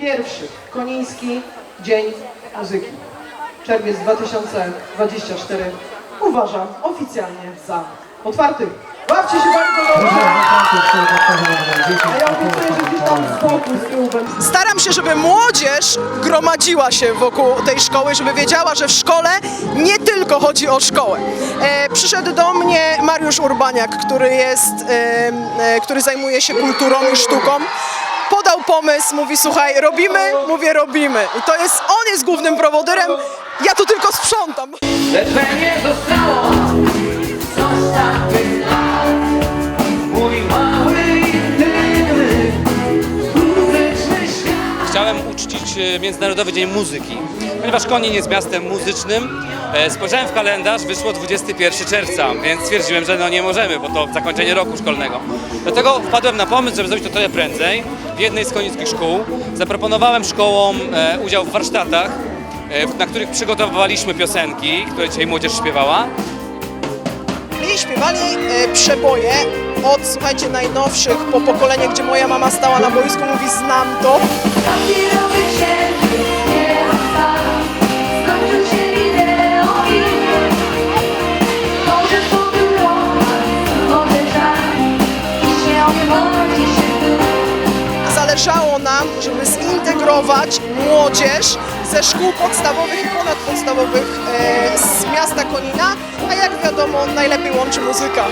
pierwszy Koniński Dzień Muzyki. Czerwiec 2024 uważam oficjalnie za otwarty. Bawcie się bardzo dobrze, ja obiecuję, że z Staram się, żeby młodzież gromadziła się wokół tej szkoły, żeby wiedziała, że w szkole nie tylko chodzi o szkołę. E, przyszedł do mnie Mariusz Urbaniak, który jest, e, e, który zajmuje się kulturą i sztuką. Podał pomysł, mówi słuchaj, robimy, mówię robimy. I to jest, on jest głównym prowodyrem, ja tu tylko sprzątam. Lecz zostało coś e, Międzynarodowy Dzień Muzyki. Ponieważ Konin jest miastem muzycznym, e, spojrzałem w kalendarz, wyszło 21 czerwca, więc stwierdziłem, że no nie możemy, bo to zakończenie roku szkolnego. Dlatego wpadłem na pomysł, żeby zrobić to trochę prędzej. W jednej z konińskich szkół zaproponowałem szkołom e, udział w warsztatach, na których przygotowywaliśmy piosenki, które dzisiaj młodzież śpiewała. I śpiewali przeboje od, słuchajcie, najnowszych po pokolenie, gdzie moja mama stała na boisku, mówi znam to. Zależało nam, żeby zintegrować młodzież ze szkół podstawowych i ponadpodstawowych e, z miasta Konina, a jak wiadomo, najlepiej łączy muzyka.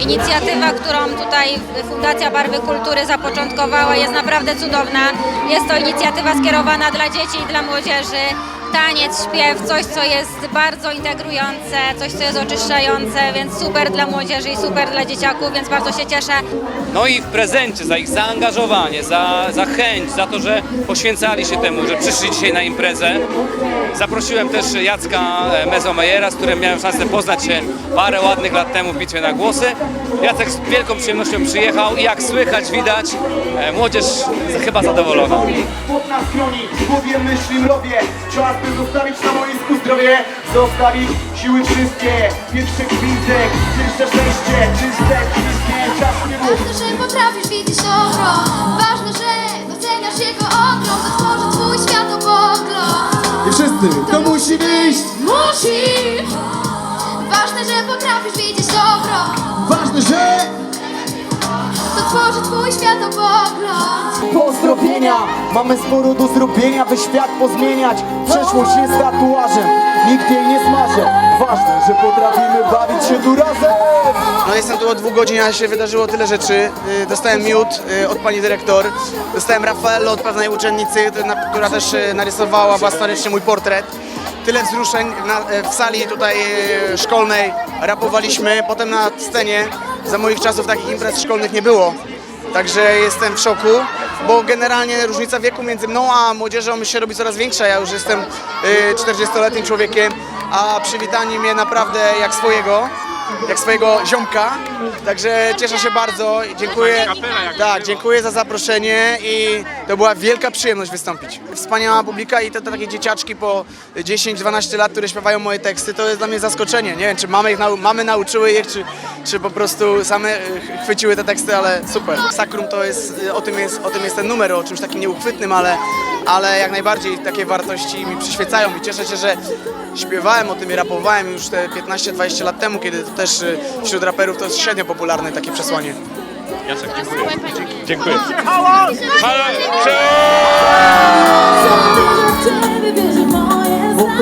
Inicjatywa, którą tutaj Fundacja Barwy Kultury zapoczątkowała jest naprawdę cudowna. Jest to inicjatywa skierowana dla dzieci i dla młodzieży. Taniec, śpiew, coś co jest bardzo integrujące, coś co jest oczyszczające, więc super dla młodzieży i super dla dzieciaków, więc bardzo się cieszę. No i w prezencie za ich zaangażowanie, za, za chęć, za to, że poświęcali się temu, że przyszli dzisiaj na imprezę. Zaprosiłem też Jacka e, Mezomejera, z którym miałem szansę poznać się parę ładnych lat temu w bitwie na głosy. Jacek z wielką przyjemnością przyjechał i jak słychać, widać, e, młodzież chyba zadowolona. Pod nas chroni, w głowie myśli mrowie Czas by zostawić na boisku zdrowie. Zostawić siły wszystkie Pierwszy gwizdek, czyste szczęście Czyste wszystkie, czas nie mów Ważne, że potrafisz widzieć dobro Ważne, że doceniasz jego ogrom To tworzy twój światopogląd I wszyscy, to musi wyjść. Musi. Ważne, że potrafisz widzieć dobro Ważne, że To tworzy twój światopogląd Mamy sporo do zrobienia, by świat pozmieniać Przeszłość jest tatuażem Nikt jej nie smaże Ważne, że potrafimy bawić się tu razem No jestem tu od dwóch godzin, a się wydarzyło tyle rzeczy. Y, Dostałem miód y, od pani dyrektor, dostałem Raffaello od pewnej uczennicy, która też y, narysowała własnoręcznie mój portret. Tyle wzruszeń na, w sali tutaj szkolnej rapowaliśmy, potem na scenie. Za moich czasów takich imprez szkolnych nie było. Także jestem w szoku, bo generalnie różnica wieku między mną a młodzieżą się robi coraz większa. Ja już jestem y, 40-letnim człowiekiem, a przywitani mnie naprawdę jak swojego jak swojego ziomka. Także cieszę się bardzo dziękuję. Tak, dziękuję za zaproszenie i to była wielka przyjemność wystąpić. Wspaniała publika i te, te takie dzieciaczki po 10-12 lat, które śpiewają moje teksty, to jest dla mnie zaskoczenie. Nie wiem, czy mamy, ich nau- mamy nauczyły je, czy, czy po prostu same ch- chwyciły te teksty, ale super. Sakrum to jest, y, o tym jest, o tym jest ten numer, o czymś takim nieuchwytnym, ale, ale jak najbardziej takie wartości mi przyświecają i cieszę się, że śpiewałem o tym i rapowałem już te 15-20 lat temu, kiedy to też y, wśród raperów to jest średnio popularne takie przesłanie. Oto bo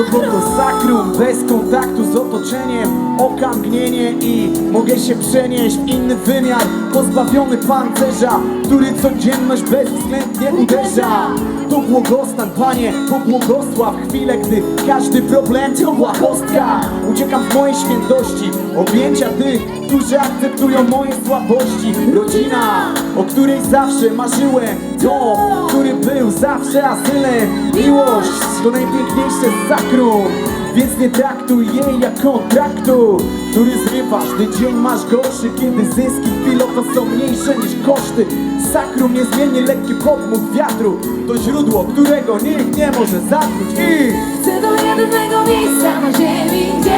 to sakrum, bez kontaktu z otoczeniem. Oka mgnienie i mogę się przenieść w inny wymiar. Pozbawiony pancerza, który codzienność bezwzględnie uderza. To błogostan, Panie, pobłogosław chwilę, gdy każdy problem to błahostka Uciekam w mojej świętości, objęcia tych, którzy akceptują moje słabości. Rodzina, o której zawsze marzyłem. Dom, który był zawsze asylem. Miłość to najpiękniejsze sakrum Więc nie traktuj jej jak kontraktu Który zrywasz, gdy dzień masz gorszy Kiedy zyski chwilowo są mniejsze niż koszty. Sakrum niezmiennie lekki podmuch wiatru. To źródło, którego nikt nie może zatruć. I Chcę do jedynego miejsca na ziemi, gdzie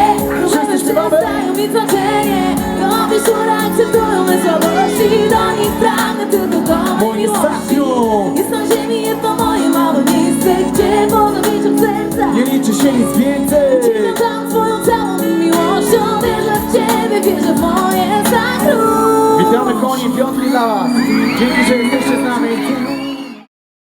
śpiewamy? przestają mieć znaczenie. To przyszłe akceptują me słabości Do nich pragnę tylko do Moje moje sakrum Witamy koni, piątki dla was Dzięki, że jesteście z nami